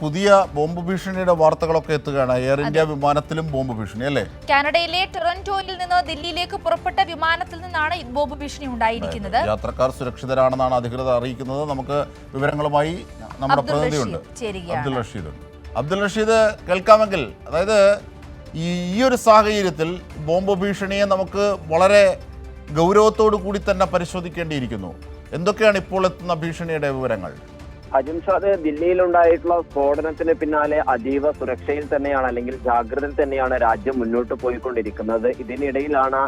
പുതിയ ബോംബ് ഭീഷണിയുടെ വാർത്തകളൊക്കെ എത്തുകയാണ്. എയർ ഇന്ത്യ വിമാനത്തിലും ബോംബ് ഭീഷണി അല്ലേ? കാനഡയിലെ ടൊറന്റോയിൽ നിന്ന് ദില്ലിയിലേക്ക് പുറപ്പെട്ട വിമാനത്തിൽ നിന്നാണ് ബോംബ് ഭീഷണി ഉണ്ടായിരിക്കുന്നത്. യാത്രക്കാർ സുരക്ഷിതരാണെന്നാണ് അധികൃതർ അറിയിക്കുന്നത്. നമുക്ക് വിവരങ്ങളുമായി നമ്മുടെ പ്രതിനിധിയുണ്ട്. അബ്ദുൽ അബ്ദുൾ റഷീദ് അബ്ദുൽ അബ്ദുൾ റഷീദ് കേൾക്കാമെങ്കിൽ അതായത് ഈ ഈ ഒരു സാഹചര്യത്തിൽ ബോംബ് ഭീഷണിയെ നമുക്ക് വളരെ ഗൗരവത്തോടു കൂടി തന്നെ പരിശോധിക്കേണ്ടിയിരിക്കുന്നു. എന്തൊക്കെയാണ് ഇപ്പോൾ എത്തുന്ന ഭീഷണിയുടെ വിവരങ്ങൾ? അജിംഷാദ് ദില്ലിയിലുണ്ടായിട്ടുള്ള സ്ഫോടനത്തിന് പിന്നാലെ അതീവ സുരക്ഷയിൽ തന്നെയാണ് അല്ലെങ്കിൽ ജാഗ്രതയിൽ തന്നെയാണ് രാജ്യം മുന്നോട്ട് പോയിക്കൊണ്ടിരിക്കുന്നത്. ഇതിനിടയിലാണ്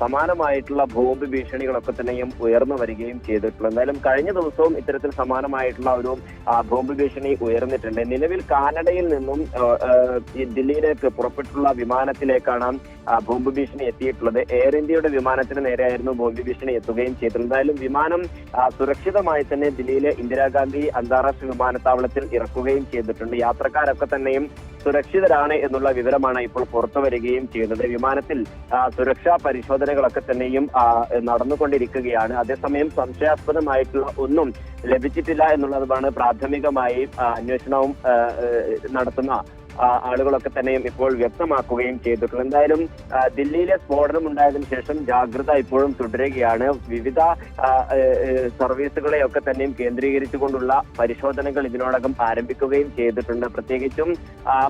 സമാനമായിട്ടുള്ള ബോംബ് ഭീഷണികളൊക്കെ തന്നെയും ഉയർന്നു വരികയും ചെയ്തിട്ടുള്ളത്. എന്തായാലും കഴിഞ്ഞ ദിവസവും ഇത്തരത്തിൽ സമാനമായിട്ടുള്ള ഒരു ബോംബ് ഭീഷണി ഉയർന്നിട്ടുണ്ട്. നിലവിൽ കാനഡയിൽ നിന്നും ദില്ലിയിലേക്ക് പുറപ്പെട്ടുള്ള വിമാനത്തിലേക്കാണ് ബോംബ് ഭീഷണി എത്തിയിട്ടുള്ളത്. എയർ ഇന്ത്യയുടെ വിമാനത്തിന് നേരെയായിരുന്നു ബോംബ് ഭീഷണി എത്തുകയും ചെയ്തിട്ടുണ്ട് എന്തായാലും വിമാനം സുരക്ഷിതമായി തന്നെ ദില്ലിയിലെ ഇന്ദിരാഗാന്ധി അന്താരാഷ്ട്ര വിമാനത്താവളത്തിൽ ഇറക്കുകയും ചെയ്തിട്ടുണ്ട്. യാത്രക്കാരൊക്കെ തന്നെയും സുരക്ഷിതരാണ് എന്നുള്ള വിവരമാണ് ഇപ്പോൾ പുറത്തു വരികയും ചെയ്യുന്നത്. വിമാനത്തിൽ സുരക്ഷാ പരിശോധനകളൊക്കെ തന്നെയും നടന്നുകൊണ്ടിരിക്കുകയാണ്. അതേസമയം സംശയാസ്പദമായിട്ടുള്ള ഒന്നും ലഭിച്ചിട്ടില്ല എന്നുള്ളതാണ് പ്രാഥമികമായി അന്വേഷണവും നടത്തുന്ന ആളുകളൊക്കെ തന്നെയും ഇപ്പോൾ വ്യക്തമാക്കുകയും ചെയ്തിട്ടുള്ളത് എന്തായാലും ദില്ലിയിലെ സ്ഫോടനം ഉണ്ടായതിനു ശേഷം ജാഗ്രത ഇപ്പോഴും തുടരുകയാണ്. വിവിധ സർവീസുകളെയൊക്കെ തന്നെയും കേന്ദ്രീകരിച്ചുകൊണ്ടുള്ള പരിശോധനകൾ ഇതിനോടകം ആരംഭിക്കുകയും ചെയ്തിട്ടുണ്ട്. പ്രത്യേകിച്ചും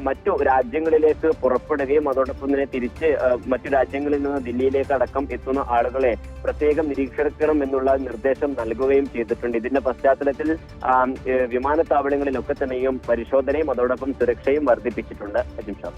മറ്റു രാജ്യങ്ങളിലേക്ക് പുറപ്പെടുകയും അതോടൊപ്പം തന്നെ തിരിച്ച് മറ്റു രാജ്യങ്ങളിൽ നിന്ന് ദില്ലിയിലേക്ക് അടക്കം എത്തുന്ന ആളുകളെ പ്രത്യേകം നിരീക്ഷിക്കണം എന്നുള്ള നിർദ്ദേശം നൽകുകയും ചെയ്തിട്ടുണ്ട്. ഇതിന്റെ പശ്ചാത്തലത്തിൽ വിമാനത്താവളങ്ങളിലൊക്കെ തന്നെയും പരിശോധനയും അതോടൊപ്പം സുരക്ഷയും വർദ്ധിപ്പിച്ചിട്ടുണ്ട് അജിംഷാ